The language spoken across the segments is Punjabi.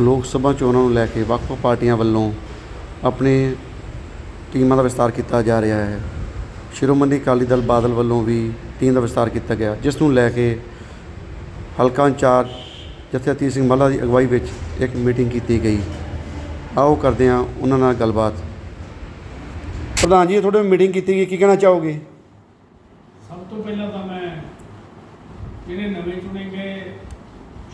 ਲੋਕ ਸਭਾ ਚੋਣਾਂ ਨੂੰ ਲੈ ਕੇ ਵੱਖ-ਵੱਖ ਪਾਰਟੀਆਂ ਵੱਲੋਂ ਆਪਣੇ ਟੀਮਾਂ ਦਾ ਵਿਸਤਾਰ ਕੀਤਾ ਜਾ ਰਿਹਾ ਹੈ। ਸ਼੍ਰੋਮਣੀ ਅਕਾਲੀ ਦਲ ਬਾਦਲ ਵੱਲੋਂ ਵੀ ਟੀਮ ਦਾ ਵਿਸਤਾਰ ਕੀਤਾ ਗਿਆ। ਜਿਸ ਨੂੰ ਲੈ ਕੇ ਹਲਕਾ ਇੰਚਾਰਜ ਜਥੇਤੀ ਸਿੰਘ ਮੱਲਾ ਦੀ ਅਗਵਾਈ ਵਿੱਚ ਇੱਕ ਮੀਟਿੰਗ ਕੀਤੀ ਗਈ। ਆਓ ਕਰਦੇ ਹਾਂ ਉਹਨਾਂ ਨਾਲ ਗੱਲਬਾਤ। ਪ੍ਰਧਾਨ ਜੀ ਤੁਹਾਡੇ ਮੀਟਿੰਗ ਕੀਤੀ ਗਈ, ਕੀ ਕਹਿਣਾ ਚਾਹੋਗੇ? ਸਭ ਤੋਂ ਪਹਿਲਾਂ ਤਾਂ ਮੈਂ ਜਿਹੜੇ ਨਵੇਂ ਚੁਣੇ ਗਏ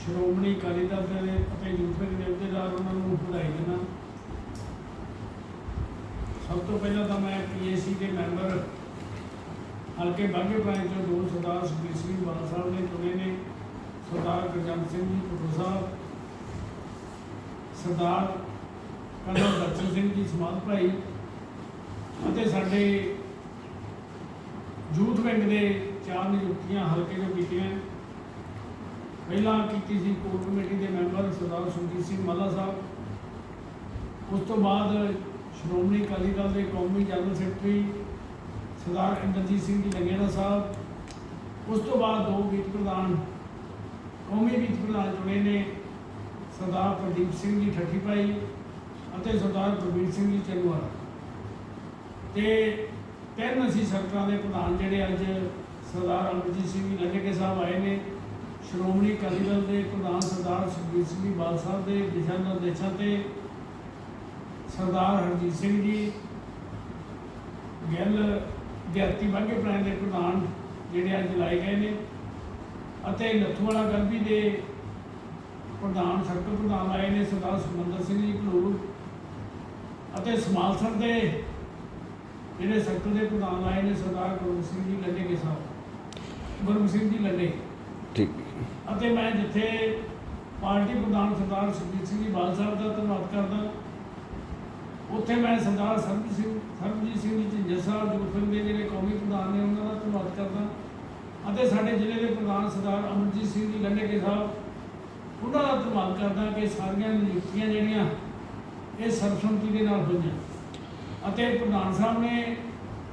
ਸ਼੍ਰੋਮਣੀ ਅਕਾਲੀ ਦਲ ਦੇ ਅਤੇ ਯੂਥ ਦੇ ਅਹੁਦੇਦਾਰ, ਉਹਨਾਂ ਨੂੰ ਵਧਾਈ ਦਿੰਦਾ। ਸਭ ਤੋਂ ਪਹਿਲਾਂ ਤਾਂ ਮੈਂ ਪੀਏਸੀ ਦੇ ਮੈਂਬਰ ਹਲਕੇ ਬਾਗੇ ਪੁਰਾਣੇ ਚੋਂ ਦੋ ਸਰਦਾਰ ਸੁਖਬੀਰ ਸਿੰਘ ਬਾਦਲ ਸਾਹਿਬ ਨੇ ਚੁਣੇ ਨੇ। ਸਰਦਾਰ ਗੁਰਜੰਤ ਸਿੰਘ ਜੀ ਪਟੂ ਸਾਹਿਬ, ਸਰਦਾਰ ਕਰਨਲ ਦਰਸ਼ਨ ਸਿੰਘ ਜੀ, ਸਮਾਧ ਭਾਈ ਅਤੇ ਸਾਡੇ ਯੂਥ ਵਿੰਗ ਦੇ ਚਾਰ ਨਿਯੁਕਤੀਆਂ ਹਲਕੇ ਤੋਂ ਕੀਤੀਆਂ ਪਹਿਲਾਂ ਕੀਤੀ ਸੀ ਕੋਰ ਕਮੇਟੀ ਦੇ ਮੈਂਬਰ ਸਰਦਾਰ ਸੁਰਜੀਤ ਸਿੰਘ ਮਾਲਾ ਸਾਹਿਬ। ਉਸ ਤੋਂ ਬਾਅਦ ਸ਼੍ਰੋਮਣੀ ਅਕਾਲੀ ਦਲ ਦੇ ਕੌਮੀ ਜਨਰਲ ਸੈਕਟਰੀ ਸਰਦਾਰ ਇੰਦਰਜੀਤ ਸਿੰਘ ਜੀ ਲੰਗੇੜਾ ਸਾਹਿਬ। ਉਸ ਤੋਂ ਬਾਅਦ ਦੋ ਵਿੱਤ ਪ੍ਰਧਾਨ, ਕੌਮੀ ਵਿੱਤ ਪ੍ਰਧਾਨ ਜੁੜੇ ਨੇ ਸਰਦਾਰ ਪ੍ਰਦੀਪ ਸਿੰਘ ਜੀ ਠੱਠੀ ਭਾਈ ਅਤੇ ਸਰਦਾਰ ਪ੍ਰਵੀਰ ਸਿੰਘ ਜੀ ਚੰਨਵਾਲਾ। ਤੇ ਤਿੰਨ ਅਸੀਂ ਸਰਕਾਰਾਂ ਦੇ ਪ੍ਰਧਾਨ ਜਿਹੜੇ ਅੱਜ ਸਰਦਾਰ ਅਮਰਜੀਤ ਸਿੰਘ ਜੀ ਲੰਡੇਕੇ ਸਾਹਿਬ ਆਏ ਨੇ। ਸ਼੍ਰੋਮਣੀ ਅਕਾਲੀ ਦਲ ਦੇ ਪ੍ਰਧਾਨ ਸਰਦਾਰ ਸੁਖਬੀਰ ਸਿੰਘ ਜੀ ਬਾਲ ਸਾਹਿਬ ਦੇ ਦਿਸ਼ਾ ਨਿਰਦੇਸ਼ਾਂ ਤੇ ਸਰਦਾਰ ਹਰਜੀਤ ਸਿੰਘ ਜੀ ਗਿੱਲ ਵਿਦਿਆਰਥੀ ਬਾਗੇ ਪ੍ਰਾਇਣ ਦੇ ਪ੍ਰਧਾਨ ਜਿਹੜੇ ਅੱਜ ਲਾਏ ਗਏ ਨੇ ਅਤੇ ਨੱਥੂਵਾਲਾ ਗਰਬੀ ਦੇ ਪ੍ਰਧਾਨ ਸਰਕਲ ਪ੍ਰਧਾਨ ਆਏ ਨੇ, ਸਰਦਾਰ ਸੁਮੰਦਰ ਸਿੰਘ ਜੀ ਭਲੂਰ ਅਤੇ ਸਮਾਲਸਰ ਦੇ ਜਿਹੜੇ ਸਰਕਲ ਦੇ ਪ੍ਰਧਾਨ ਆਏ ਨੇ, ਸਰਦਾਰ ਗੁਰਮੁਖ ਸਿੰਘ ਜੀ, ਲੱਡੇ ਕੇ ਸਾਹਿਬ। ਗੁਰਮੁਖ ਸਿੰਘ ਜੀ, ਲੱਡੇ। ਠੀਕ। ਅਤੇ ਮੈਂ ਜਿੱਥੇ ਪਾਰਟੀ ਪ੍ਰਧਾਨ ਸਰਦਾਰ ਸੁਖਬੀਰ ਸਿੰਘ ਜੀ ਬਾਲ ਸਾਹਿਬ ਦਾ ਧੰਨਵਾਦ ਕਰਦਾ। ਉੱਥੇ ਮੈਂ ਸਰਦਾਰ ਸਰਬਜੀਤ ਸਿੰਘ ਸਰਬਜੀਤ ਸਿੰਘ ਜੀ ਝਿੰਜਰ ਸਾਹਿਬ ਜੋਫਨ ਦੇ ਜਿਹੜੇ ਕੌਮੀ ਪ੍ਰਧਾਨ ਨੇ, ਉਹਨਾਂ ਦਾ ਧੰਨਵਾਦ ਕਰਦਾ। ਅਤੇ ਸਾਡੇ ਜ਼ਿਲ੍ਹੇ ਦੇ ਪ੍ਰਧਾਨ ਸਰਦਾਰ ਅਮਰਜੀਤ ਸਿੰਘ ਜੀ ਲੰਡੇਕੇ ਸਾਹਿਬ, ਉਹਨਾਂ ਦਾ ਧੰਨਵਾਦ ਕਰਦਾ ਕਿ ਸਾਰੀਆਂ ਨਿਯੁਕਤੀਆਂ ਜਿਹੜੀਆਂ, ਇਹ ਸਰਬਸੰਮਤੀ ਦੇ ਨਾਲ ਹੋਈਆਂ। ਅਤੇ ਪ੍ਰਧਾਨ ਸਾਹਿਬ ਨੇ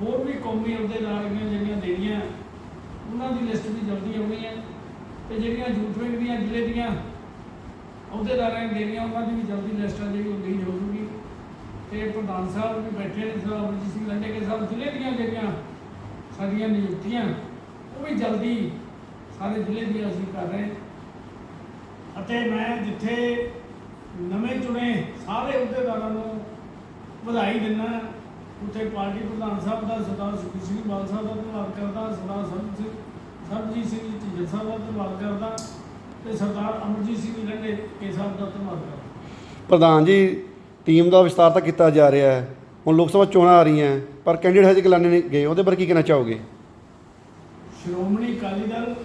ਹੋਰ ਵੀ ਕੌਮੀ ਅਹੁਦੇਦਾਰੀਆਂ ਜਿਹੜੀਆਂ ਦੇਣੀਆਂ, ਉਹਨਾਂ ਦੀ ਲਿਸਟ ਵੀ ਜਲਦੀ ਆਉਣੀ ਹੈ। ਤੇ ਜਿਹੜੀਆਂ ਯੂਥ ਵਿੰਗ ਦੀਆਂ ਜ਼ਿਲ੍ਹੇ ਦੀਆਂ, ਅਹੁਦੇਦਾਰਾਂ ਨੇ ਦੇਣੀਆਂ ਉਹਨਾਂ ਦੀ ਵੀ ਜਲਦੀ ਲਿਸਟ ਆ ਜਿਹੜੀ ਉਹ ਰਿਲੀਜ਼ ਹੋ ਜੂਗੀ। ਤੇ ਪ੍ਰਧਾਨ ਸਾਹਿਬ ਵੀ ਬੈਠੇ ਨੇ ਸਰਦਾਰ ਅਮਰਜੀਤ ਸਿੰਘ ਲੰਡੇ ਕੇ ਸਾਹਿਬ, ਜ਼ਿਲ੍ਹੇ ਦੀਆਂ ਜਿਹੜੀਆਂ ਸਾਡੀਆਂ ਨਿਯੁਕਤੀਆਂ, ਉਹ ਵੀ ਜਲਦੀ ਸਾਰੇ ਜ਼ਿਲ੍ਹੇ ਦੀਆਂ ਅਸੀਂ ਕਰ ਰਹੇ ਅਤੇ ਮੈਂ ਜਿੱਥੇ ਨਵੇਂ ਚੁਣੇ ਸਾਰੇ ਅਹੁਦੇਦਾਰਾਂ ਨੂੰ ਵਧਾਈ ਦਿੰਦਾ ਉੱਥੇ ਪਾਰਟੀ ਪ੍ਰਧਾਨ ਸਾਹਿਬ ਦਾ, ਸਰਦਾਰ ਸੁਖਬੀਰ ਸਿੰਘ ਬਾਲ ਸਾਹਿਬ ਦਾ ਧੰਨਵਾਦ ਕਰਦਾ ਸਰਦਾਰ ਸਰਬ ਸਿੰਘ ਸਰਬਜੀਤ ਸਿੰਘ ਜੀ ਢਿੱਲੋਂ ਸਾਹਿਬ ਦਾ ਧੰਨਵਾਦ ਕਰਦਾ ਤੇ ਸਰਦਾਰ ਅਮਰਜੀਤ ਸਿੰਘ ਜੀ ਲੰਡੇ ਕੇ ਸਾਹਿਬ ਦਾ ਧੰਨਵਾਦ ਕਰਦਾ। ਪ੍ਰਧਾਨ ਜੀ ਟੀਮ ਦਾ ਵਿਸਤਾਰ ਤਾਂ ਕੀਤਾ ਜਾ ਰਿਹਾ ਹੈ। ਹੁਣ ਲੋਕ ਸਭਾ ਚੋਣਾਂ ਆ ਰਹੀਆਂ ਪਰ ਕੈਂਡੀਡੇਟ ਹਜੇ ਐਲਾਨੇ ਨਹੀਂ ਗਏ। ਉਹਦੇ ਬਾਰੇ ਕੀ ਕਹਿਣਾ ਚਾਹੋਗੇ? ਸ਼੍ਰੋਮਣੀ ਅਕਾਲੀ ਦਲ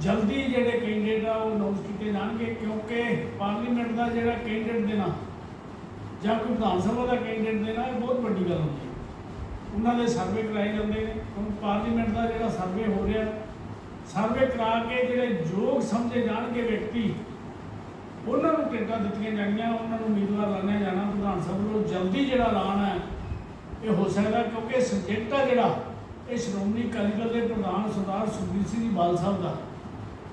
ਜਲਦੀ ਜਿਹੜੇ ਕੈਂਡੀਡੇਟ ਆ ਉਹ ਅਨਾਉਂਸ ਕੀਤੇ ਜਾਣਗੇ ਕਿਉਂਕਿ ਪਾਰਲੀਮੈਂਟ ਦਾ ਜਿਹੜਾ ਕੈਂਡੀਡੇਟ ਦੇਣਾ ਜਾਂ ਕੋਈ ਵਿਧਾਨ ਸਭਾ ਦਾ ਕੈਂਡੀਡੇਟ ਦੇਣਾ ਇਹ ਬਹੁਤ ਵੱਡੀ ਗੱਲ ਹੁੰਦੀ ਹੈ। ਉਹਨਾਂ ਦੇ ਸਰਵੇ ਕਰਾਏ ਜਾਂਦੇ ਨੇ। ਹੁਣ ਪਾਰਲੀਮੈਂਟ ਦਾ ਜਿਹੜਾ ਸਰਵੇ ਹੋ ਰਿਹਾ ਸਰਵੇ ਕਰਾ ਕੇ ਜਿਹੜੇ ਯੋਗ ਸਮਝੇ ਜਾਣਗੇ ਵਿਅਕਤੀ, ਉਹਨਾਂ ਨੂੰ ਟਿਕਟਾਂ ਦਿੱਤੀਆਂ ਜਾਣਗੀਆਂ, ਉਹਨਾਂ ਨੂੰ ਉਮੀਦਵਾਰ ਲਾਣਿਆ ਜਾਣਾ। ਵਿਧਾਨ ਸਭਾ ਵੱਲੋਂ ਜਲਦੀ ਜਿਹੜਾ ਐਲਾਨ ਹੈ, ਇਹ ਹੋ ਸਕਦਾ ਕਿਉਂਕਿ ਸਬਜੈਕਟ ਆ ਜਿਹੜਾ, ਇਹ ਸ਼੍ਰੋਮਣੀ ਅਕਾਲੀ ਦਲ ਦੇ ਪ੍ਰਧਾਨ ਸਰਦਾਰ ਸੁਖਬੀਰ ਸਿੰਘ ਜੀ ਬਾਲ ਸਾਹਿਬ ਦਾ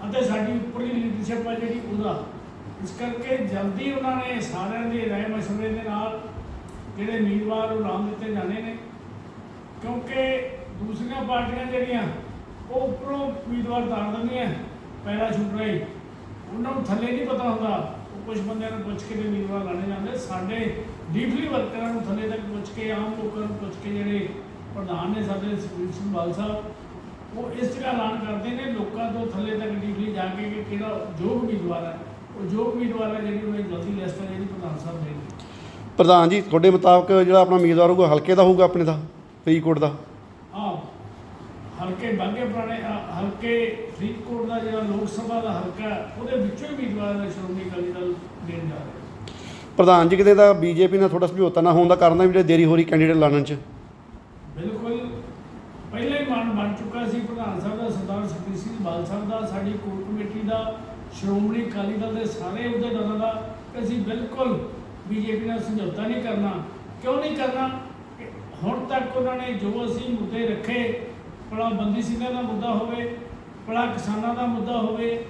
ਅਤੇ ਸਾਡੀ ਉੱਪਰਲੀ ਲੀਡਰਸ਼ਿਪ ਹੈ ਜਿਹੜੀ ਉਹਦਾ। ਇਸ ਕਰਕੇ ਜਲਦੀ ਉਹਨਾਂ ਨੇ ਸਾਰਿਆਂ ਦੇ ਰਾਏ ਮਸ਼ਵਰੇ ਦੇ ਨਾਲ ਜਿਹੜੇ ਉਮੀਦਵਾਰ ਉਹ ਐਲਾਨ ਦਿੱਤੇ ਜਾਣੇ ਨੇ। ਕਿਉਂਕਿ ਦੂਸਰੀਆਂ ਪਾਰਟੀਆਂ ਜਿਹੜੀਆਂ, ਉਹ ਉੱਪਰੋਂ ਉਮੀਦਵਾਰ ਤਾਰ ਦਿੰਦੀਆਂ ਪੈਰਾਸ਼ੂਟ ਰਾਹੀਂ। ਉਹਨਾਂ ਨੂੰ ਥੱਲੇ ਨਹੀਂ ਪਤਾ ਹੁੰਦਾ, ਉਹ ਕੁਝ ਬੰਦਿਆਂ ਨੂੰ ਪੁੱਛ ਕੇ ਵੀ ਉਮੀਦਵਾਰ ਲਾਣੇ ਜਾਂਦੇ। ਸਾਡੇ ਡੀਪਲੀ ਵਰਕਰਾਂ ਨੂੰ ਥੱਲੇ ਤੱਕ ਪੁੱਛ ਕੇ, ਆਮ ਲੋਕਾਂ ਨੂੰ ਪੁੱਛ ਕੇ ਜਿਹੜੇ ਪ੍ਰਧਾਨ ਨੇ ਸਾਡੇ ਸੁਖਬੀਰ ਸਿੰਘ ਬਾਲ ਸਾਹਿਬ, ਉਹ ਇਸ ਤਰ੍ਹਾਂ ਐਲਾਨ ਕਰਦੇ ਨੇ, ਲੋਕਾਂ ਤੋਂ ਥੱਲੇ ਤੱਕ ਡੀਪਲੀ ਜਾ ਕੇ ਕਿ ਕਿਹੜਾ ਜੋ ਉਮੀਦਵਾਰ ਹੈ, ਉਹ ਜੋ ਉਮੀਦਵਾਰ ਹੈ ਜਿਹੜੀ ਉਹਨਾਂ ਦੀ ਜਲਦੀ ਲਿਸਟ ਹੈ ਜਿਹੜੀ ਪ੍ਰਧਾਨ ਸਾਹਿਬ ਦੇਣਗੇ ਪ੍ਰਧਾਨ ਜੀ, ਤੁਹਾਡੇ ਮੁਤਾਬਕ ਜਿਹੜਾ ਆਪਣਾ ਉਮੀਦਵਾਰ ਹੋਊਗਾ, ਹਲਕੇ ਦਾ ਹੋਊਗਾ ਆਪਣੇ ਦਾ? ਫਰੀਦਕੋਟ ਦਾ। ਹਾਂ ਹਲਕੇ ਬਾਗੇ ਪੁਰਾਣੇ ਅ, ਹਲਕੇ ਫਰੀਦਕੋਟ ਦਾ ਜਿਹੜਾ ਲੋਕ ਸਭਾ ਦਾ ਹਲਕਾ ਹੈ, ਉਹਦੇ ਵਿੱਚੋਂ ਹੀ ਉਮੀਦਵਾਰ ਸ਼੍ਰੋਮਣੀ ਅਕਾਲੀ ਦਲ ਦੇਣ ਜਾ ਰਿਹਾ। ਪ੍ਰਧਾਨ ਜੀ ਕਿਤੇ ਦਾ ਬੀਜੇਪੀ ਨਾਲ ਥੋੜਾ ਸਮਝੌਤਾ ਨਾ ਹੋਣ ਦਾ ਕਾਰਨ ਹੈ ਵੀ ਜਿਹੜੇ ਦੇਰੀ ਹੋ ਰਹੀ ਕੈਂਡੀਡੇਟ ਲਾਣਨ ਚ। ਬਿਲਕੁਲ ਪਹਿਲਾਂ ਹੀ ਮਨ ਬਣ ਚੁੱਕਾ ਸੀ ਪ੍ਰਧਾਨ ਸਾਹਿਬ ਦਾ ਸਰਦਾਰ ਸੁਖਬੀਰ ਸਿੰਘ ਬਾਲ ਸਾਹਿਬ ਦਾ ਸਾਡੀ ਕੋਰ ਕਮੇਟੀ ਦਾ ਸ਼੍ਰੋਮਣੀ ਅਕਾਲੀ ਦਲ ਦੇ ਸਾਰੇ ਅਹੁਦੇਦਾਰਾਂ ਦਾ ਕਿ ਅਸੀਂ ਬਿਲਕੁਲ ਬੀਜੇਪੀ ਨਾਲ ਸਮਝੌਤਾ ਨਹੀਂ ਕਰਨਾ। ਕਿਉਂ ਨਹੀਂ ਕਰਨਾ? ਹੁਣ ਤੱਕ ਉਹਨਾਂ ਨੇ ਜੋ ਅਸੀਂ ਮੁੱਦੇ ਰੱਖੇ, ਭਲਾ ਬੰਦੀ ਸਿੰਘਾਂ ਦਾ ਮੁੱਦਾ ਹੋਵੇ, ਭਲਾ ਕਿਸਾਨਾਂ ਦਾ ਮੁੱਦਾ ਹੋਵੇ,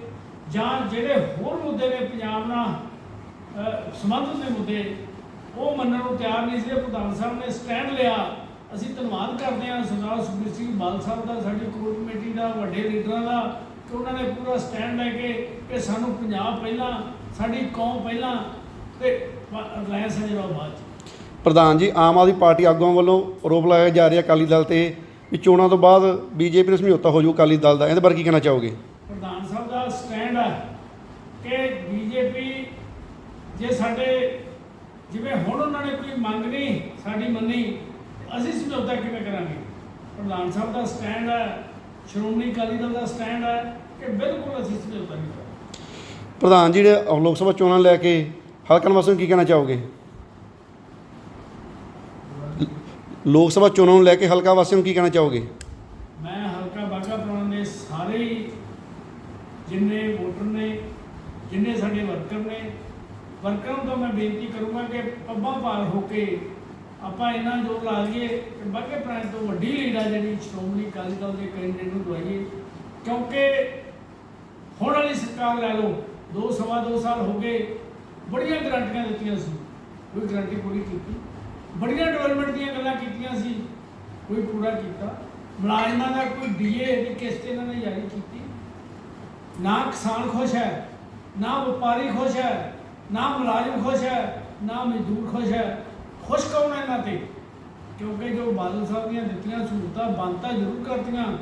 ਜਾਂ ਜਿਹੜੇ ਹੋਰ ਮੁੱਦੇ ਨੇ ਪੰਜਾਬ ਨਾਲ ਸੰਬੰਧਿਤ ਨੇ ਮੁੱਦੇ, ਉਹ ਮੰਨਣ ਨੂੰ ਤਿਆਰ ਨਹੀਂ ਸੀ। ਪ੍ਰਧਾਨ ਸਾਹਿਬ ਨੇ ਸਟੈਂਡ ਲਿਆ। ਅਸੀਂ ਧੰਨਵਾਦ ਕਰਦੇ ਹਾਂ ਸਰਦਾਰ ਸੁਖਬੀਰ ਸਿੰਘ ਬਾਦਲ ਸਾਹਿਬ ਦਾ, ਸਾਡੀ ਕੋਰ ਕਮੇਟੀ ਦਾ, ਵੱਡੇ ਲੀਡਰਾਂ ਦਾ, ਕਿ ਉਹਨਾਂ ਨੇ ਪੂਰਾ ਸਟੈਂਡ ਲੈ ਕੇ ਕਿ ਸਾਨੂੰ ਪੰਜਾਬ ਪਹਿਲਾਂ, ਸਾਡੀ ਕੌਮ ਪਹਿਲਾਂ ਤੇ ਰਿਲਾਇੰਸ ਹੈ ਹਜਰਾ ਬਾਅਦ 'ਚ। ਪ੍ਰਧਾਨ ਜੀ ਆਮ ਆਦਮੀ ਪਾਰਟੀ ਆਗੂਆਂ ਵੱਲੋਂ ਆਰੋਪ ਲਗਾਇਆ ਜਾ ਰਿਹਾ ਅਕਾਲੀ ਦਲ ਤੇ ਵੀ ਚੋਣਾਂ ਤੋਂ ਬਾਅਦ ਬੀਜੇਪੀ ਨਾਲ ਸਮਝੌਤਾ ਹੋ ਜਾਊ ਅਕਾਲੀ ਦਲ ਦਾ। ਇਹਦੇ ਬਾਰੇ ਕੀ ਕਹਿਣਾ ਚਾਹੋਗੇ? ਪ੍ਰਧਾਨ ਸਾਹਿਬ ਦਾ ਸਟੈਂਡ ਹੈ ਕਿ ਬੀਜੇਪੀ ਜੇ ਸਾਡੇ ਜਿਵੇਂ ਹੁਣ ਉਹਨਾਂ ਨੇ ਕੋਈ ਮੰਗ ਨਹੀਂ ਸਾਡੀ ਮੰਨੀ ਅਸੀਂ ਸਮਝੌਤਾ ਕਿਵੇਂ ਕਰਾਂਗੇ? ਪ੍ਰਧਾਨ ਸਾਹਿਬ ਦਾ ਸਟੈਂਡ ਹੈ ਸ਼੍ਰੋਮਣੀ ਅਕਾਲੀ ਦਲ ਦਾ ਸਟੈਂਡ ਹੈ ਕਿ ਬਿਲਕੁਲ ਅਸੀਂ ਸਮਝੌਤਾ ਨਹੀਂ ਕਰਾਂਗੇ। ਪ੍ਰਧਾਨ ਜੀ ਜਿਹੜੇ ਲੋਕ ਸਭਾ ਚੋਣਾਂ ਲੈ ਕੇ ਹਲਕਾ ਨਿਵਾਸੀਆਂ ਨੂੰ ਕੀ ਕਹਿਣਾ ਚਾਹੋਗੇ? ਲੋਕ ਸਭਾ ਚੋਣਾਂ ਨੂੰ ਲੈ ਕੇ ਹਲਕਾ ਵਾਸੀਆਂ ਨੂੰ ਕੀ ਕਹਿਣਾ ਚਾਹੋਗੇ? ਮੈਂ ਹਲਕਾ ਬਾਗਾ ਪੁਰਾਣਾ ਦੇ ਸਾਰੇ ਹੀ ਜਿੰਨੇ ਵੋਟਰ ਨੇ, ਜਿੰਨੇ ਸਾਡੇ ਵਰਕਰ ਨੇ, ਵਰਕਰਾਂ ਨੂੰ ਮੈਂ ਬੇਨਤੀ ਕਰੂੰਗਾ ਕਿ ਪੱਬਾਂ ਭਾਰ ਹੋ ਕੇ ਆਪਾਂ ਇਹਨਾਂ ਜੋਰ ਲਾ ਲਈਏ ਕਿ ਬਾਗੇ ਪੁਰਾਣੇ ਤੋਂ ਵੱਡੀ ਲੀਡ ਆ ਜਿਹੜੀ ਸ਼੍ਰੋਮਣੀ ਅਕਾਲੀ ਦਲ ਦੇ ਕੈਂਡੀਡੇਟ ਨੂੰ ਦਵਾਈਏ। ਕਿਉਂਕਿ ਹੁਣ ਵਾਲੀ ਸਰਕਾਰ ਲੈ ਲਓ, ਦੋ ਸਵਾ ਦੋ ਸਾਲ ਹੋ ਗਏ, ਬੜੀਆਂ ਗਰੰਟੀਆਂ ਦਿੱਤੀਆਂ ਸੀ, ਕੋਈ ਗਰੰਟੀ ਪੂਰੀ ਕੀਤੀ। ਬੜੀਆਂ ਡਿਵੈਲਪਮੈਂਟ ਦੀਆਂ ਗੱਲਾਂ ਕੀਤੀਆਂ ਸੀ। ਕੋਈ ਪੂਰਾ ਕੀਤਾ। ਮੁਲਾਜ਼ਮਾਂ ਦਾ ਕੋਈ ਡੀਏ ਦੀ ਕਿਸ਼ਤ ਇਹਨਾਂ ਨੇ ਜਾਰੀ ਕੀਤੀ। ਨਾ ਕਿਸਾਨ ਖੁਸ਼ ਹੈ, ਨਾ ਵਪਾਰੀ ਖੁਸ਼ ਹੈ, ਨਾ ਮੁਲਾਜ਼ਮ ਖੁਸ਼ ਹੈ, ਨਾ ਮਜ਼ਦੂਰ ਖੁਸ਼ ਹੈ। ਖੁਸ਼ ਕੌਣ ਹੈ ਇਹਨਾਂ ਤੇ? ਕਿਉਂਕਿ ਜੋ ਬਾਦਲ ਸਾਹਿਬ ਦੀਆਂ ਦਿੱਤੀਆਂ ਸਹੂਲਤਾਂ ਬੰਦ ਤਾਂ ਜ਼ਰੂਰ ਕਰਤੀਆਂ।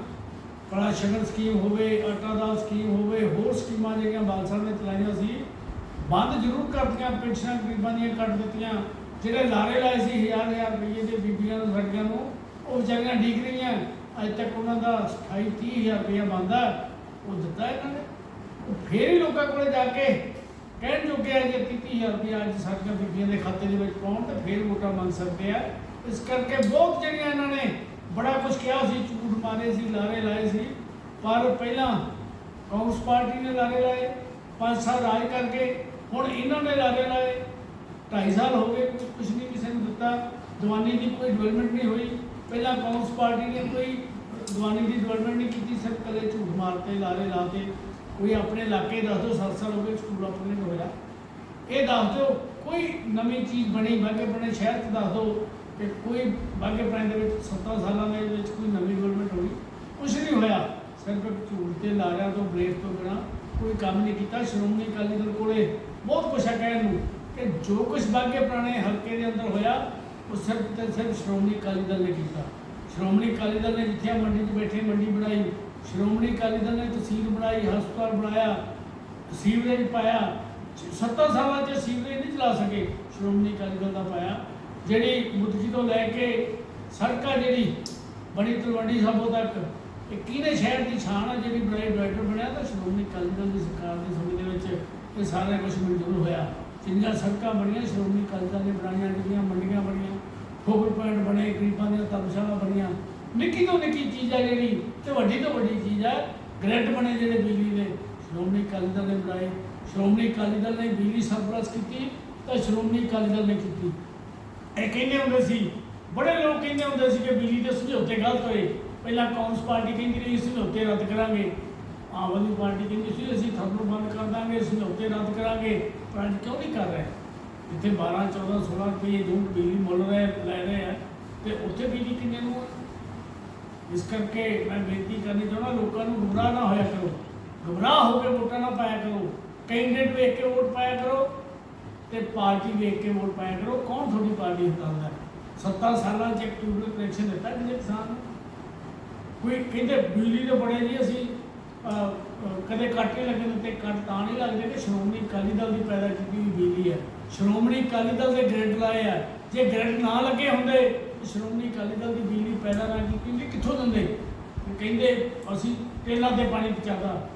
ਬੜਾ ਸ਼ਗਨ ਸਕੀਮ ਹੋਵੇ, ਆਟਾ ਦਾਲ ਸਕੀਮ ਹੋਵੇ, ਹੋਰ ਸਕੀਮਾਂ ਜਿਹੜੀਆਂ ਬਾਦਲ ਸਾਹਿਬ ਨੇ ਚਲਾਈਆਂ ਸੀ, ਬੰਦ ਜ਼ਰੂਰ ਕਰਤੀਆਂ, ਪੈਨਸ਼ਨਾਂ ਗਰੀਬਾਂ ਦੀਆਂ ਕੱਟ ਦਿੱਤੀਆਂ। ਜਿਹੜੇ ਲਾਰੇ ਲਾਏ ਸੀ ਹਜ਼ਾਰ ਹਜ਼ਾਰ ਰੁਪਏ ਦੇ ਬੀਬੀਆਂ ਨੂੰ, ਸਾਡੀਆਂ ਨੂੰ, ਉਹ ਵਿਚਾਰੀਆਂ ਡੀਕ ਰਹੀਆਂ ਅੱਜ ਤੱਕ ਉਹਨਾਂ ਦਾ 28 30000 ਰੁਪਇਆ ਬੰਦਾ ਉਹ ਦਿੱਤਾ ਇਹਨਾਂ ਨੇ। ਉਹ ਫੇਰ ਹੀ ਲੋਕਾਂ ਕੋਲੇ ਜਾ ਕੇ ਕਹਿਣ ਜੋਗੇ ਆ ਜੇ 30000 ਰੁਪਇਆ ਅੱਜ ਸਾਡੀਆਂ ਬੀਬੀਆਂ ਦੇ ਖਾਤੇ ਦੇ ਵਿੱਚ ਪਾਉਣ ਤਾਂ ਫੇਰ ਵੋਟਾਂ ਮੰਗ ਸਕਦੇ ਆ। ਇਸ ਕਰਕੇ ਬਹੁਤ ਜਿਹੜੀਆਂ ਇਹਨਾਂ ਨੇ ਬੜਾ ਕੁਝ ਕਿਹਾ ਸੀ, ਝੂਠ ਮਾਰੇ ਸੀ, ਲਾਰੇ ਲਾਏ ਸੀ। ਪਰ ਪਹਿਲਾਂ ਕਾਂਗਰਸ ਪਾਰਟੀ ਨੇ ਲਾਰੇ ਲਾਏ, ਪੰਜ ਸਾਲ ਰਾਜ ਕਰਕੇ ਹੁਣ ਇਹਨਾਂ ਨੇ ਲਾਰੇ ਲਾਏ। ਢਾਈ ਸਾਲ ਹੋ ਗਏ ਕੁਝ ਕੁਝ ਨਹੀਂ ਕਿਸੇ ਨੂੰ ਦਿੱਤਾ, ਜਵਾਨੀ ਦੀ ਕੋਈ ਡਿਵੈਲਪਮੈਂਟ ਨਹੀਂ ਹੋਈ। ਪਹਿਲਾਂ ਕਾਂਗਰਸ ਪਾਰਟੀ ਨੇ ਕੋਈ, ਜਵਾਨੀ ਦੀ ਡਿਵੈਲਪਮੈਂਟ ਨਹੀਂ ਕੀਤੀ, ਸਿਰਫ ਕਦੇ ਝੂਠ ਮਾਰ ਕੇ ਲਾਰੇ ਲਾ ਕੇ ਕੋਈ ਆਪਣੇ ਇਲਾਕੇ ਦੱਸ ਦਿਓ, ਸੱਤ ਸਾਲ ਹੋ ਗਏ ਸਕੂਲ ਆਪਣੇ ਨਹੀਂ ਹੋਇਆ। ਇਹ ਦੱਸ ਦਿਓ, ਕੋਈ ਨਵੀਂ ਚੀਜ਼ ਬਣੀ ਬਾਗੇ ਬਣੇ ਸ਼ਹਿਰ 'ਚ ਦੱਸ ਦਿਓ ਕਿ ਕੋਈ ਬਾਗੇ ਪੁਰਾਣੇ ਦੇ ਵਿੱਚ 7 ਸਾਲਾਂ ਦੇ ਵਿੱਚ ਕੋਈ ਨਵੀਂ ਡਿਵੈਲਪਮੈਂਟ ਹੋਈ ਕੁਝ ਨਹੀਂ ਹੋਇਆ। ਸਿਰਫ ਝੂਠ ਤੇ ਲਾਰਿਆਂ ਤੋਂ ਬ੍ਰੇਕ ਤੋਂ ਬਿਨਾ ਕੋਈ ਕੰਮ ਨਹੀਂ ਕੀਤਾ, ਸ਼੍ਰੋਮਣੀ ਅਕਾਲੀ ਦਲ ਕੋਲੇ ਬਹੁਤ ਕੁਛ ਹੈ ਕਹਿਣ ਨੂੰ। ਕਿ ਜੋ ਕੁਝ ਬਾਗੇ ਪੁਰਾਣੇ ਹਲਕੇ ਦੇ ਅੰਦਰ ਹੋਇਆ, ਉਹ ਸਿਰਫ ਤੇ ਸਿਰਫ ਸ਼੍ਰੋਮਣੀ ਅਕਾਲੀ ਦਲ ਨੇ ਕੀਤਾ। ਸ਼੍ਰੋਮਣੀ ਅਕਾਲੀ ਦਲ ਨੇ ਜਿੱਥੇ ਮੰਡੀ 'ਚ ਬੈਠੇ ਮੰਡੀ ਬਣਾਈ, ਸ਼੍ਰੋਮਣੀ ਅਕਾਲੀ ਦਲ ਨੇ ਤਹਿਸੀਲ ਬਣਾਈ, ਹਸਪਤਾਲ ਬਣਾਇਆ, ਸੀਵਰੇਜ ਪਾਇਆ 70 ਸਾਲਾਂ 'ਚ ਸੀਵਰੇਜ ਨਹੀਂ ਚਲਾ ਸਕੇ, ਸ਼੍ਰੋਮਣੀ ਅਕਾਲੀ ਦਲ ਦਾ ਪਾਇਆ। ਜਿਹੜੀ ਮੁੱਦਕੀ ਤੋਂ ਲੈ ਕੇ ਸੜਕਾਂ ਜਿਹੜੀ ਬਣੀ ਤਲਵੰਡੀ ਸਾਬੋ ਤੱਕ, ਇਹ ਕਿਹਨੇ ਸ਼ਹਿਰ ਦੀ ਛਾਣ ਆ ਜਿਹੜੀ ਬਣਾਈ ਡਾਇਰੈਕਟਰ ਬਣਿਆ ਤਾਂ ਸ਼੍ਰੋਮਣੀ ਅਕਾਲੀ ਦਲ ਦੀ ਸਰਕਾਰ ਦੇ ਸਮੇਂ ਦੇ ਵਿੱਚ ਇਹ ਸਾਰਾ ਕੁਝ ਮਨਜ਼ੂਰ ਹੋਇਆ। ਜਿੰਨੀਆਂ ਸੜਕਾਂ ਬਣੀਆਂ ਸ਼੍ਰੋਮਣੀ ਅਕਾਲੀ ਦਲ ਨੇ ਬਣਾਈਆਂ ਜਿਹੜੀਆਂ ਮੰਡੀਆਂ ਬਣੀਆਂ, ਫੋਕਲ ਪੁਆਇੰਟ ਬਣੇ, ਗਰੀਬਾਂ ਦੀਆਂ ਧਰਮਸ਼ਾਲਾ ਬਣੀਆਂ। ਨਿੱਕੀ ਤੋਂ ਨਿੱਕੀ ਚੀਜ਼ ਹੈ ਜਿਹੜੀ, ਤੇ ਵੱਡੀ ਤੋਂ ਵੱਡੀ ਚੀਜ਼ ਹੈ ਗ੍ਰਿਡ ਬਣੇ ਜਿਹੜੇ ਬਿਜਲੀ ਦੇ। ਸ਼੍ਰੋਮਣੀ ਅਕਾਲੀ ਦਲ ਨੇ ਬਣਾਏ। ਸ਼੍ਰੋਮਣੀ ਅਕਾਲੀ ਦਲ ਨੇ ਬਿਜਲੀ ਸਰਪਲਸ ਕੀਤੀ ਤਾਂ ਸ਼੍ਰੋਮਣੀ ਅਕਾਲੀ ਦਲ ਨੇ ਕੀਤੀ। ਇਹ ਕਹਿੰਦੇ ਹੁੰਦੇ ਸੀ, ਬੜੇ ਲੋਕ ਕਹਿੰਦੇ ਹੁੰਦੇ ਸੀ ਕਿ ਬਿਜਲੀ ਦੇ ਸਮਝੌਤੇ ਗਲਤ ਹੋਏ। ਪਹਿਲਾਂ ਕਾਂਗਰਸ ਪਾਰਟੀ ਕਹਿੰਦੀ ਰਹੀ ਸਮਝੌਤੇ ਰੱਦ ਕਰਾਂਗੇ। ਆਮ ਆਦਮੀ ਪਾਰਟੀ ਕਹਿੰਦੀ ਸੀ, ਅਸੀਂ ਥਰਮਲ ਬੰਦ ਕਰ ਦਾਂਗੇ ਸਮਝੌਤੇ ਰੱਦ ਕਰਾਂਗੇ। ਪਰ ਅੱਜ ਕਿਉਂ ਨਹੀਂ ਕਰ ਰਹੇ? ਜਿੱਥੇ 12 14 16 ਰੁਪਏ ਯੂਨਿਟ ਬਿਜਲੀ ਮੁੱਲ ਰਹੇ, ਲੈ ਰਹੇ ਆ, ਤੇ ਉੱਥੇ ਬਿਜਲੀ ਕਿੰਨੇ ਨੂੰ ਇਸ ਕਰਕੇ ਮੈਂ ਬੇਨਤੀ ਕਰਨੀ ਚਾਹੁੰਦਾ, ਲੋਕਾਂ ਨੂੰ ਗੁੰਮਰਾਹ ਨਾ ਹੋਇਆ ਕਰੋ। ਗੁੰਮਰਾਹ ਹੋ ਕੇ ਵੋਟਾਂ ਨਾ ਪਾਇਆ ਕਰੋ। ਕੈਂਡੀਡੇਟ ਵੇਖ ਕੇ ਵੋਟ ਪਾਇਆ ਕਰੋ, ਤੇ ਪਾਰਟੀ ਵੇਖ ਕੇ ਵੋਟ ਪਾਇਆ ਕਰੋ। ਕੌਣ ਤੁਹਾਡੀ ਪਾਰਟੀ ਹੁੰਦਾ ਹੈ 7 ਸਾਲਾਂ ਚ ਇੱਕ ਟਿਊਬਲ ਕਨੈਕਸ਼ਨ ਦਿੱਤਾ ਕਿਸੇ ਕਿਸਾਨ ਨੂੰ? ਕੋਈ ਕਹਿੰਦੇ ਬਿਜਲੀ ਦੇ ਬੜੇ ਜੀ ਅਸੀਂ ਕਦੇ ਕੱਟ ਨਹੀਂ ਲੱਗਣ ਤੇ ਕੱਟ ਤਾਂ ਨਹੀਂ ਲੱਗਦੇ ਕਿ ਸ਼੍ਰੋਮਣੀ ਅਕਾਲੀ ਦਲ ਦੀ ਪੈਦਾ ਕੀਤੀ ਹੋਈ ਬਿਜਲੀ ਹੈ। ਸ਼੍ਰੋਮਣੀ ਅਕਾਲੀ ਦਲ ਦੇ ਗ੍ਰਿਡ ਲਾਏ ਆ। ਜੇ ਗ੍ਰਿਡ ਨਾ ਲੱਗੇ ਹੁੰਦੇ ਸ਼੍ਰੋਮਣੀ ਅਕਾਲੀ ਦਲ ਦੀ ਬਿਜਲੀ ਪੈਦਾ ਨਾ ਕੀਤੀ ਹੁੰਦੀ, ਕਿੱਥੋਂ ਦਿੰਦੇ? ਕਹਿੰਦੇ, ਅਸੀਂ ਟੇਲਾਂ ਤੇ ਪਾਣੀ ਪਹੁੰਚਾਦਾ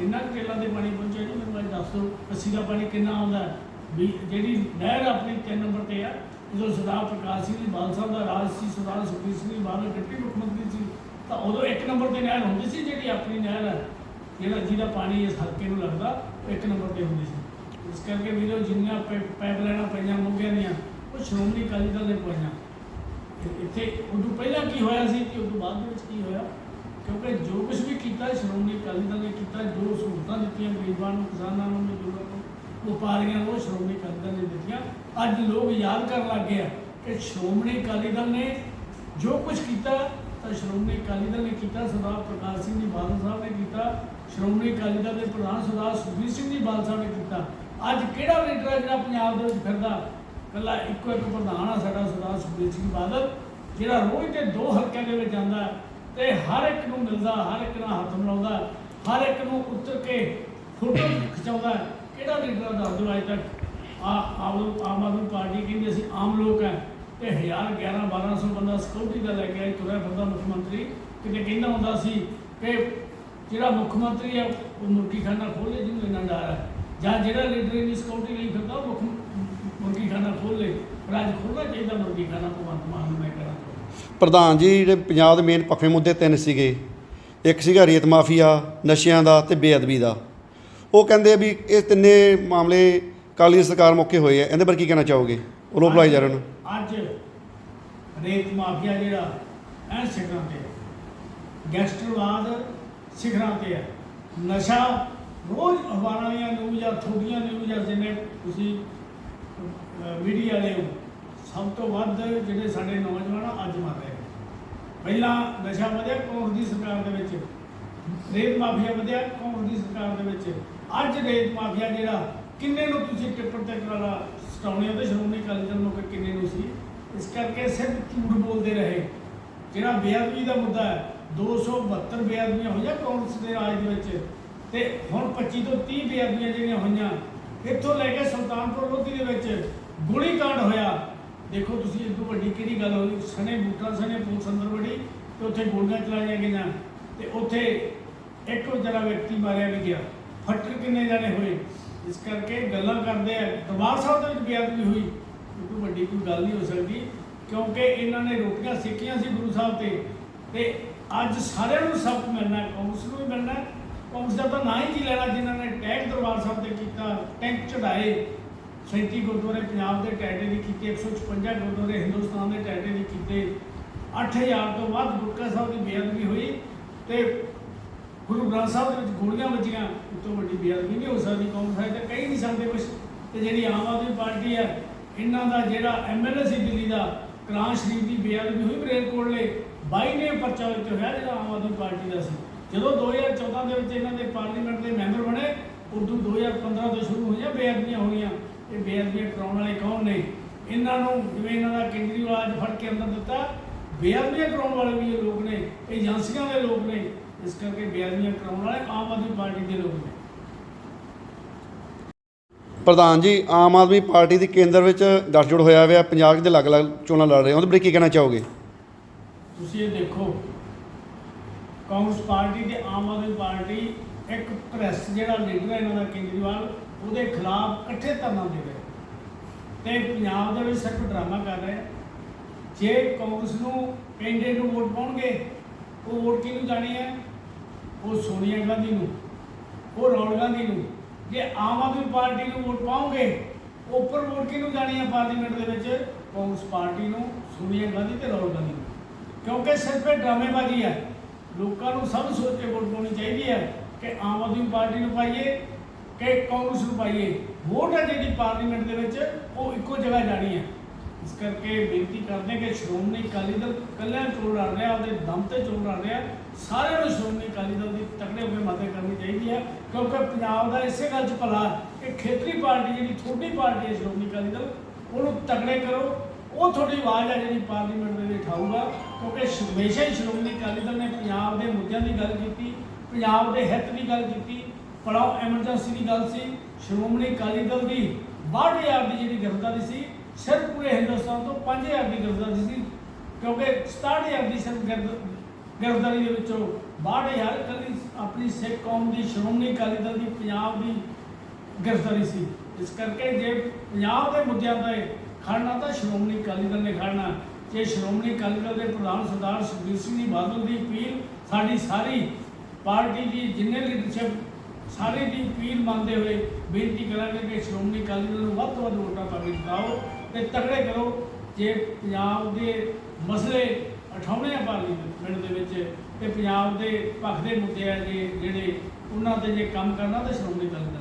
ਇੰਨਾ ਕੁ ਟੇਲਾਂ ਤੇ ਪਾਣੀ ਪਹੁੰਚਿਆ ਜੀ, ਮੈਨੂੰ ਅੱਜ ਦੱਸ ਦਿਓ, ਅੱਸੀ ਦਾ ਪਾਣੀ ਕਿੰਨਾ ਆਉਂਦਾ ਵੀ ਜਿਹੜੀ ਨਹਿਰ ਆਪਣੀ 3 ਨੰਬਰ ਤੇ ਆ, ਜਦੋਂ ਸਰਦਾਰ ਪ੍ਰਕਾਸ਼ ਸਿੰਘ ਜੀ ਬਾਦਲ ਸਾਹਿਬ ਦਾ ਰਾਜ ਸੀ, ਸਰਦਾਰ ਸੁਖਬੀਰ ਸਿੰਘ ਜੀ ਬਾਦਲ, ਡਿਪਟੀ ਮੁੱਖ ਮੰਤਰੀ ਸੀ ਤਾਂ ਉਦੋਂ ਇੱਕ ਨੰਬਰ ਤੇ ਨਹਿਰ ਹੁੰਦੀ ਸੀ ਜਿਹੜੀ ਆਪਣੀ ਨਹਿਰ ਹੈ, ਜਿਹੜਾ ਜਿਹਦਾ ਪਾਣੀ ਇਸ ਹਲਕੇ ਨੂੰ ਲੱਗਦਾ ਉਹ ਇੱਕ ਨੰਬਰ ਤੇ ਹੁੰਦੀ ਸੀ। ਇਸ ਕਰਕੇ ਵੀਰੋ, ਜਿੰਨੀਆਂ ਪਾਈਪ ਲਾਈਨਾਂ ਪਈਆਂ ਮੁੱਗਿਆਂ ਦੀਆਂ, ਉਹ ਸ਼੍ਰੋਮਣੀ ਅਕਾਲੀ ਦਲ ਨੇ ਪਾਈਆਂ। ਇੱਥੇ ਉਦੋਂ ਪਹਿਲਾਂ ਕੀ ਹੋਇਆ ਸੀ ਤੇ ਉਦੋਂ ਬਾਅਦ ਦੇ ਵਿੱਚ ਕੀ ਹੋਇਆ? ਕਿਉਂਕਿ ਜੋ ਕੁਝ ਵੀ ਕੀਤਾ, ਸ਼੍ਰੋਮਣੀ ਅਕਾਲੀ ਦਲ ਨੇ ਕੀਤਾ, ਜੋ ਸਹੂਲਤਾਂ ਦਿੱਤੀਆਂ ਗਰੀਬਾਂ ਨੂੰ, ਕਿਸਾਨਾਂ ਨੂੰ, ਮਜ਼ਦੂਰਾਂ ਨੂੰ, ਵਪਾਰੀਆਂ ਨੂੰ ਸ਼੍ਰੋਮਣੀ ਅਕਾਲੀ ਦਲ ਨੇ ਦਿੱਤੀਆਂ। ਅੱਜ ਲੋਕ ਯਾਦ ਕਰਨ ਲੱਗ ਗਏ ਆ ਕਿ ਸ਼੍ਰੋਮਣੀ ਅਕਾਲੀ ਦਲ ਨੇ ਜੋ ਕੁਝ ਕੀਤਾ ਤਾਂ ਸ਼੍ਰੋਮਣੀ ਅਕਾਲੀ ਦਲ ਨੇ ਕੀਤਾ, ਸਰਦਾਰ ਪ੍ਰਕਾਸ਼ ਸਿੰਘ ਜੀ ਬਾਦਲ ਸਾਹਿਬ ਨੇ ਕੀਤਾ, ਸ਼੍ਰੋਮਣੀ ਅਕਾਲੀ ਦਲ ਦੇ ਪ੍ਰਧਾਨ ਸਰਦਾਰ ਸੁਖਬੀਰ ਸਿੰਘ ਜੀ ਬਾਦਲ ਸਾਹਿਬ ਨੇ ਕੀਤਾ। ਅੱਜ ਕਿਹੜਾ ਲੀਡਰ ਹੈ ਜਿਹੜਾ ਪੰਜਾਬ ਦੇ ਵਿੱਚ ਫਿਰਦਾ? ਕੱਲਾ ਇੱਕੋ ਇੱਕ ਪ੍ਰਧਾਨ ਆ ਸਾਡਾ ਸਰਦਾਰ ਸੁਖਬੀਰ ਸਿੰਘ ਬਾਦਲ, ਜਿਹੜਾ ਰੋਜ਼ ਦੇ ਦੋ ਹਲਕਿਆਂ ਦੇ ਵਿੱਚ ਜਾਂਦਾ ਹੈ ਤੇ ਹਰ ਇੱਕ ਨੂੰ ਮਿਲਦਾ, ਹਰ ਇੱਕ ਨਾਲ ਹੱਥ ਮਿਲਾਉਂਦਾ ਹਰ ਇੱਕ ਨੂੰ ਉੱਤਰ ਕੇ ਫੋਟੋ ਖਿਚਾਉਂਦਾ ਕਿਹੜਾ ਲੀਡਰ ਦੱਸ ਦਿਓ ਅੱਜ ਤੱਕ? ਆ ਆਮ ਆਮ ਆਦਮੀ ਪਾਰਟੀ ਕਹਿੰਦੀ ਅਸੀਂ ਆਮ ਲੋਕ ਹੈ। ਤੇ 1000 11 1200 ਬੰਦਾ ਸਿਕਿਉਰਿਟੀ ਦਾ ਲੈ ਕੇ ਤੁਰਿਆ ਫਿਰਦਾ ਮੁੱਖ ਮੰਤਰੀ। ਕਿਤੇ ਕਹਿੰਦਾ ਹੁੰਦਾ ਸੀ ਕਿ ਜਿਹੜਾ ਮੁੱਖ ਮੰਤਰੀ ਹੈ ਉਹ ਮੁਰਗੀ ਖੋਲੇ ਜਿਹਨੂੰ ਇੰਨਾ ਡਰ ਹੈ ਜਾਂ ਜਿਹੜਾ ਲੀਡਰ ਇਹਦੀ ਸਿਕਿਉਰਿਟੀ ਨਹੀਂ ਫਿਰਦਾ, ਉਹ ਮੁੱਖ ਮੁਰਗੀ ਖੋਲੇ ਪਰ ਅੱਜ ਖੋਲ੍ਹਣਾ ਚਾਹੀਦਾ ਮੁਰਗੀ ਭਗਵੰਤ ਮਾਨ ਨੂੰ ਮੈਂ ਕਰਾਂ। ਪ੍ਰਧਾਨ ਜੀ, ਜਿਹੜੇ ਪੰਜਾਬ ਦੇ ਮੇਨ ਪੱਖੇ ਮੁੱਦੇ ਤਿੰਨ ਸੀਗੇ। ਇੱਕ ਸੀਗਾ ਰੇਤ ਮਾਫੀਆ, ਨਸ਼ਿਆਂ ਦਾ ਤੇ ਬੇਅਦਬੀ ਦਾ। ਉਹ ਕਹਿੰਦੇ ਵੀ ਇਹ ਤਿੰਨੇ ਮਾਮਲੇ ਕਾਲੀ ਸਰਕਾਰ ਮੌਕੇ ਹੋਏ ਆ। ਇਹਦੇ ਬਾਰੇ ਕੀ ਕਹਿਣਾ ਚਾਹੋਗੇ? ਉਹ ਲੋਕ ਭੁਲਾਈ ਜਾ ਰਹੇ ਨੇ। ਅੱਜ ਰੇਤ ਮਾਫੀਆ ਜਿਹੜਾ ਐਨ ਸਿਖਰਾਂ ਤੇ ਹੈ ਗੈਂਗਸਟਰਵਾਦ ਸਿਖਰਾਂ ਤੇ ਹੈ ਨਸ਼ਾ ਰੋਜ਼ ਅਖਬਾਰਾਂ ਦੀਆਂ ਨਿਊਜ਼ ਜਾਂ ਥੋੜੀਆਂ ਨਿਊਜ਼ ਜਾਂ ਜਿੰਨੇ ਤੁਸੀਂ ਮੀਡੀਆ ਵਾਲੇ ਹੋ। ਸਭ ਤੋਂ ਵੱਧ ਜਿਹੜੇ ਸਾਡੇ ਨੌਜਵਾਨ ਆ, ਅੱਜ ਮਰ ਰਹੇ ਆ। ਪਹਿਲਾਂ ਨਸ਼ਾ ਵਧਿਆ ਕੌਂਸ ਦੀ ਸਰਕਾਰ ਦੇ ਵਿੱਚ। ਰੇਤ ਮਾਫੀਆ ਵਧਿਆ ਕੌਂਸ ਦੀ ਸਰਕਾਰ ਦੇ ਵਿੱਚ। ਅੱਜ ਰੇਤ ਮਾਫੀਆ ਜਿਹੜਾ ਕਿੰਨੇ ਨੂੰ ਤੁਸੀਂ ਟਿੱਪਰ ਤੇ ਕਰਾਲਾ ਸਟਾਉਣੇ ਉਹਦੇ ਸ਼੍ਰੋਮਣੀ ਅਕਾਲੀ ਦਲ ਨੂੰ ਕਿੰਨੇ ਨੂੰ ਸੀ। ਇਸ ਕਰਕੇ ਸਿਰਫ ਝੂਠ ਬੋਲਦੇ ਰਹੇ। ਜਿਹੜਾ ਬੇਅਦਬੀ ਦਾ ਮੁੱਦਾ ਹੈ 272 ਬੇਅਦਬੀਆਂ ਹੋਈਆਂ ਕਾਂਗਰਸ ਦੇ ਰਾਜ ਦੇ ਵਿੱਚ ਤੇ ਹੁਣ 25 ਤੋਂ 30 ਬੇਅਦਬੀਆਂ ਜਿਹੜੀਆਂ ਹੋਈਆਂ, ਇੱਥੋਂ ਲੈ ਕੇ ਸੁਲਤਾਨਪੁਰ ਲੋਧੀ ਦੇ ਵਿੱਚ ਗੋਲੀ ਹੋਇਆ। ਦੇਖੋ ਤੁਸੀਂ ਇਹ ਤੋਂ ਵੱਡੀ ਕਿਹੜੀ ਗੱਲ ਹੋਈ? ਸਣੇ ਬੂਟਾ, ਸਣੇ ਪੁਲਿਸ ਅੰਦਰ ਵੜੀ ਤੇ ਉੱਥੇ ਗੋਲੀਆਂ ਚਲਾਈਆਂ ਗਈਆਂ ਤੇ ਉੱਥੇ ਇੱਕ ਵਿਚਾਰਾ ਵਿਅਕਤੀ ਮਾਰਿਆ ਵੀ ਗਿਆ। ਫੱਟਰ ਕਿੰਨੇ ਜਾਣੇ ਹੋਏ? ਇਸ ਕਰਕੇ ਗੱਲਾਂ ਕਰਦੇ ਆ। ਦਰਬਾਰ ਸਾਹਿਬ ਦੇ ਵਿੱਚ ਬੇਅਦਬੀ ਹੋਈ। ਇਹ ਵੱਡੀ ਕੋਈ ਗੱਲ ਨਹੀਂ ਹੋ ਸਕਦੀ ਕਿਉਂਕਿ ਇਹਨਾਂ ਨੇ ਰੋਟੀਆਂ ਸਿੱਖੀਆਂ ਸੀ ਗੁਰੂ ਸਾਹਿਬ ਤੇ। ਤੇ ਅੱਜ ਸਾਰਿਆਂ ਨੂੰ ਸਬਕ ਮਿਲਣਾ ਹੈ, ਨੂੰ ਵੀ ਮਿਲਣਾ ਹੈ। ਦਾ ਤਾਂ ਨਾਂ ਹੀ ਕੀ ਲੈਣਾ ਜਿਨ੍ਹਾਂ ਨੇ ਟੈਂਕ ਦਰਬਾਰ ਸਾਹਿਬ ਤੇ ਕੀਤਾ ਟੈਂਕ ਚੜਾਏ 37 ਗੁਰਦੁਆਰੇ ਪੰਜਾਬ ਦੇ ਟੈਟੇ ਦੀ ਕੀਤੇ 156 ਗੁਰਦੁਆਰੇ ਹਿੰਦੁਸਤਾਨ ਦੇ ਟੈਟੇ ਵੀ ਕੀਤੇ। 8000 ਤੋਂ ਵੱਧ ਗੁਰਕਾ ਸਾਹਿਬ ਦੀ ਬੇਅਦਬੀ ਹੋਈ ਤੇ ਗੁਰੂ ਗ੍ਰੰਥ ਸਾਹਿਬ ਦੇ ਵਿੱਚ ਗੋਲੀਆਂ ਵੱਜੀਆਂ ਇਸ ਤੋਂ ਵੱਡੀ ਬੇਅਦਬੀ ਨਹੀਂ ਹੋ ਸਕਦੀ ਕਾਂਗਰਸ ਹੈ ਤੇ ਕਹੀ ਨਹੀਂ ਸਕਦੇ ਕੁਛ। ਤੇ ਜਿਹੜੀ ਆਮ ਆਦਮੀ ਪਾਰਟੀ ਹੈ, ਇਹਨਾਂ ਦਾ ਜਿਹੜਾ ਐਮਐਲਏ ਸੀ ਦਿੱਲੀ ਦਾ ਕਲਾਂ ਸ਼ਰੀਫ ਦੀ ਬੇਅਦਬੀ ਹੋਈ ਬਰੇਲਕੋਟਲੇ ਬਾਈ ਨੇ ਪਰਚਾ ਵਿੱਚ ਹੋਇਆ ਜਿਹੜਾ ਆਮ ਆਦਮੀ ਪਾਰਟੀ ਦਾ ਸੀ। ਜਦੋਂ 2014 ਦੇ ਵਿੱਚ ਇਹਨਾਂ ਦੇ ਪਾਰਲੀਮੈਂਟ ਦੇ ਮੈਂਬਰ ਬਣੇ, ਉਦੋਂ 2015 ਤੋਂ ਸ਼ੁਰੂ ਹੋਈਆਂ ਬੇਅਦਬੀਆਂ ਹੋਈਆਂ ਇਹ ਬੇਅਦਬੀਆਂ ਕਰਾਉਣ ਵਾਲੇ ਕੌਣ ਨੇ? ਇਹਨਾਂ ਨੂੰ ਜਿਵੇਂ ਇਹਨਾਂ ਦਾ ਕੇਜਰੀਵਾਲ ਅੱਜ ਫੜ ਕੇ ਅੰਦਰ ਦਿੱਤਾ, ਬੇਅਦਬੀਆਂ ਕਰਾਉਣ ਵਾਲੇ ਵੀ ਇਹ ਲੋਕ ਨੇ, ਇਹ ਏਜੰਸੀਆਂ ਦੇ ਲੋਕ ਨੇ। ਇਸ ਕਰਕੇ ਬੇਅਦਬੀਆਂ ਕਰਾਉਣ ਵਾਲੇ ਆਮ ਆਦਮੀ ਪਾਰਟੀ ਦੇ ਲੋਕ ਨੇ। ਪ੍ਰਧਾਨ ਜੀ ਆਮ ਆਦਮੀ ਪਾਰਟੀ ਦੀ ਕੇਂਦਰ ਵਿੱਚ ਗੱਠਜੋੜ ਹੋਇਆ ਹੋਇਆ ਪੰਜਾਬ ਦੇ ਅਲੱਗ-ਅਲੱਗ ਚੋਣਾਂ ਲੜ ਰਹੇ ਉਹਦੇ ਬਾਰੇ ਕੀ ਕਹਿਣਾ ਚਾਹੋਗੇ? ਤੁਸੀਂ ਇਹ ਦੇਖੋ ਕਾਂਗਰਸ ਪਾਰਟੀ ਤੇ ਆਮ ਆਦਮੀ ਪਾਰਟੀ ਇੱਕ ਪ੍ਰੈਸ ਜਿਹੜਾ ਲੀਡਰ ਹੈ ਇਹਨਾਂ ਦਾ ਕੇਜਰੀਵਾਲ ਉਹਦੇ ਖਿਲਾਫ ਇਕੱਠੇ ਧਰਨਾ ਦੇ ਰਹੇ। ਤੇ ਪੰਜਾਬ ਦੇ ਵਿੱਚ ਸਿਰਫ ਡਰਾਮਾ ਕਰ ਰਹੇ। ਜੇ ਕਾਂਗਰਸ ਨੂੰ ਕੈਂਡੀਡੇਟ ਨੂੰ ਵੋਟ ਪਾਉਣਗੇ ਉਹ ਵੋਟ ਕਿਹਨੂੰ ਜਾਣੀ ਹੈ? ਉਹ ਸੋਨੀਆ ਗਾਂਧੀ ਨੂੰ, ਉਹ ਰਾਹੁਲ ਗਾਂਧੀ ਨੂੰ, ਜੇ ਆਮ ਆਦਮੀ ਪਾਰਟੀ ਨੂੰ ਵੋਟ ਪਾਉਂਗੇ ਉੱਪਰ ਵੋਟ ਕਿਹਨੂੰ ਜਾਣੀ ਹੈ ਪਾਰਲੀਮੈਂਟ ਦੇ ਵਿੱਚ? ਕਾਂਗਰਸ ਪਾਰਟੀ ਨੂੰ, ਸੋਨੀਆ ਗਾਂਧੀ ਤੇ ਰਾਹੁਲ ਗਾਂਧੀ ਨੂੰ। ਕਿਉਂਕਿ ਸਿਰਫ ਇਹ ਡਰਾਮੇਬਾਜ਼ੀ ਹੈ। ਲੋਕਾਂ ਨੂੰ ਸਭ ਸੋਚ ਕੇ ਵੋਟ ਪਾਉਣੀ ਚਾਹੀਦੀ ਹੈ ਕਿ ਆਮ ਆਦਮੀ ਪਾਰਟੀ ਨੂੰ ਪਾਈਏ ਕਿ ਕਾਂਗਰਸ ਨੂੰ ਪਾਈਏ। ਵੋਟ ਹੈ ਜਿਹੜੀ ਪਾਰਲੀਮੈਂਟ ਦੇ ਵਿੱਚ, ਉਹ ਇੱਕੋ ਜਗ੍ਹਾ ਜਾਣੀ ਹੈ। ਇਸ ਕਰਕੇ ਬੇਨਤੀ ਕਰਦੇ ਕਿ ਸ਼੍ਰੋਮਣੀ ਅਕਾਲੀ ਦਲ ਕੱਲਿਆਂ ਚੋਣ ਲੜ ਰਿਹਾ ਉਹਦੇ ਦਮ ਤੇ ਚੋਣ ਲੜ ਰਿਹਾ, ਸਾਰਿਆਂ ਨੂੰ ਸ਼੍ਰੋਮਣੀ ਅਕਾਲੀ ਦਲ ਦੀ ਤਕੜੇ ਹੋ ਕੇ ਮਦਦ ਕਰਨੀ ਚਾਹੀਦੀ ਹੈ, ਕਿਉਂਕਿ ਪੰਜਾਬ ਦਾ ਇਸੇ ਗੱਲ 'ਚ ਭਲਾ ਕਿ ਖੇਤਰੀ ਪਾਰਟੀ ਜਿਹੜੀ ਛੋਟੀ ਪਾਰਟੀ ਹੈ ਸ਼੍ਰੋਮਣੀ ਅਕਾਲੀ ਦਲ, ਉਹਨੂੰ ਤਕੜੇ ਕਰੋ, ਉਹ ਤੁਹਾਡੀ ਆਵਾਜ਼ ਹੈ ਜਿਹੜੀ ਪਾਰਲੀਮੈਂਟ ਦੇ ਵਿੱਚ ਉਠਾਊਗਾ ਕਿਉਂਕਿ ਹਮੇਸ਼ਾ ਹੀ ਸ਼੍ਰੋਮਣੀ ਅਕਾਲੀ ਦਲ ਨੇ ਪੰਜਾਬ ਦੇ ਮੁੱਦਿਆਂ ਦੀ ਗੱਲ ਕੀਤੀ, ਪੰਜਾਬ ਦੇ ਹਿੱਤ ਦੀ ਗੱਲ ਕੀਤੀ, ਪੜਾਓ ਐਮਰਜੈਂਸੀ ਦੀ ਗੱਲ ਸੀ, ਸ਼੍ਰੋਮਣੀ ਅਕਾਲੀ ਦਲ ਦੀ 62000 ਦੀ ਜਿਹੜੀ ਗ੍ਰਿਫਤਾਰੀ ਸੀ ਸਿਰਫ ਪੂਰੇ ਹਿੰਦੁਸਤਾਨ ਤੋਂ 5000 ਦੀ ਗ੍ਰਿਫਤਾਰੀ ਸੀ, ਕਿਉਂਕਿ 67000 ਦੀ ਸਿਰਫ ਗਿਰਦ- ਗ੍ਰਿਫਤਾਰੀ ਦੇ ਵਿੱਚੋਂ 62000 ਕੱਲੀ ਆਪਣੀ ਸਿੱਖ ਕੌਮ ਦੀ ਸ਼੍ਰੋਮਣੀ ਅਕਾਲੀ ਦਲ ਦੀ ਪੰਜਾਬ ਦੀ ਗ੍ਰਿਫਤਾਰੀ ਸੀ। ਇਸ ਕਰਕੇ ਜੇ ਪੰਜਾਬ ਦੇ ਮੁੱਦਿਆਂ ਤੇ ਖੜਨਾ ਤਾਂ ਸ਼੍ਰੋਮਣੀ ਅਕਾਲੀ ਦਲ ਨੇ ਖੜਨਾ। ਜੇ ਸ਼੍ਰੋਮਣੀ ਅਕਾਲੀ ਦਲ ਦੇ ਪ੍ਰਧਾਨ ਸਰਦਾਰ ਸੁਖਬੀਰ ਸਿੰਘ ਜੀ ਬਾਦਲ ਦੀ ਅਪੀਲ ਸਾਡੀ ਸਾਰੀ ਪਾਰਟੀ ਦੀ, ਜਿੰਨੇ ਲੀਡਰਸ਼ਿਪ ਸਾਰੇ ਦੀ ਅਪੀਲ ਮੰਨਦੇ ਹੋਏ ਬੇਨਤੀ ਕਰਾਂਗੇ ਕਿ ਸ਼੍ਰੋਮਣੀ ਅਕਾਲੀ ਦਲ ਨੂੰ ਵੱਧ ਤੋਂ ਵੱਧ ਵੋਟਾਂ ਪਾ ਕੇ ਜਿਤਾਓ। ਤੇ ਤਕੜੇ ਕਰੋ। ਜੇ ਪੰਜਾਬ ਦੇ ਮਸਲੇ ਉਠਾਉਣੇ ਆ ਪਾਰਲੀਮੈਂਟ ਦੇ ਵਿੱਚ, ਤੇ ਪੰਜਾਬ ਦੇ ਪੱਖ ਦੇ ਮੁੱਦੇ ਆ ਜੇ ਜਿਹੜੇ ਉਹਨਾਂ ਤੇ ਜੇ ਕੰਮ ਕਰਨਾ, ਤਾਂ ਸ਼੍ਰੋਮਣੀ ਅਕਾਲੀ ਦਲ